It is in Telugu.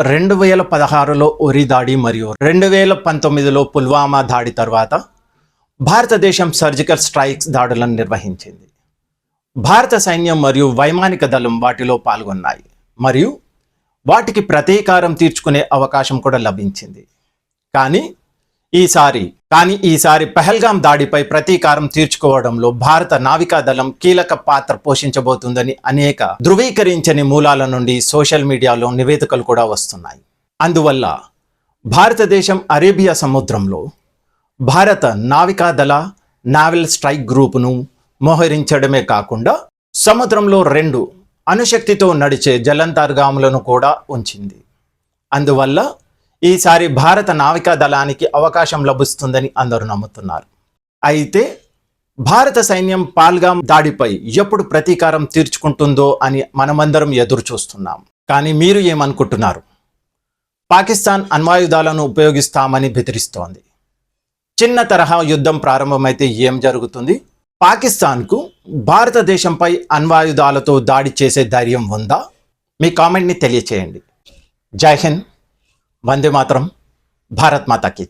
రెండు వేల పదహారులో ఉరి దాడి మరియు రెండు వేల పంతొమ్మిదిలో పుల్వామా దాడి తర్వాత భారతదేశం సర్జికల్ స్ట్రైక్స్ దాడులను నిర్వహించింది. భారత సైన్యం మరియు వైమానిక దళం వాటిలో పాల్గొన్నాయి మరియు వాటికి ప్రతీకారం తీర్చుకునే అవకాశం కూడా లభించింది. కానీ ఈసారి కానీ ఈసారి పెహల్గాం దాడిపై ప్రతీకారం తీర్చుకోవడంలో భారత నావికాదళం కీలక పాత్ర పోషించబోతుందని అనేక ధృవీకరించని మూలాల నుండి సోషల్ మీడియాలో నివేదికలు కూడా వస్తున్నాయి. అందువల్ల భారతదేశం అరేబియా సముద్రంలో భారత నావికాదళ నావెల్ నావల్ స్ట్రైక్ గ్రూపును మోహరించడమే కాకుండా సముద్రంలో రెండు అణుశక్తితో నడిచే జలంతర్గాములను కూడా ఉంచింది. అందువల్ల ఈసారి భారత నావికా దళానికి అవకాశం లభిస్తుందని అందరూ నమ్ముతున్నారు. అయితే భారత సైన్యం పాల్గాం దాడిపై ఎప్పుడు ప్రతీకారం తీర్చుకుంటుందో అని మనమందరం ఎదురు చూస్తున్నాం కానీ మీరు ఏమనుకుంటున్నారు? పాకిస్తాన్ అణ్వాయుధాలను ఉపయోగిస్తామని బెదిరిస్తోంది. చిన్న తరహా యుద్ధం ప్రారంభమైతే ఏం జరుగుతుంది? పాకిస్తాన్కు భారతదేశంపై అణ్వాయుధాలతో దాడి చేసే ధైర్యం ఉందా? మీ కామెంట్ని తెలియచేయండి. జై హింద్. వందే మాత్రం భారత్ మాతా కీ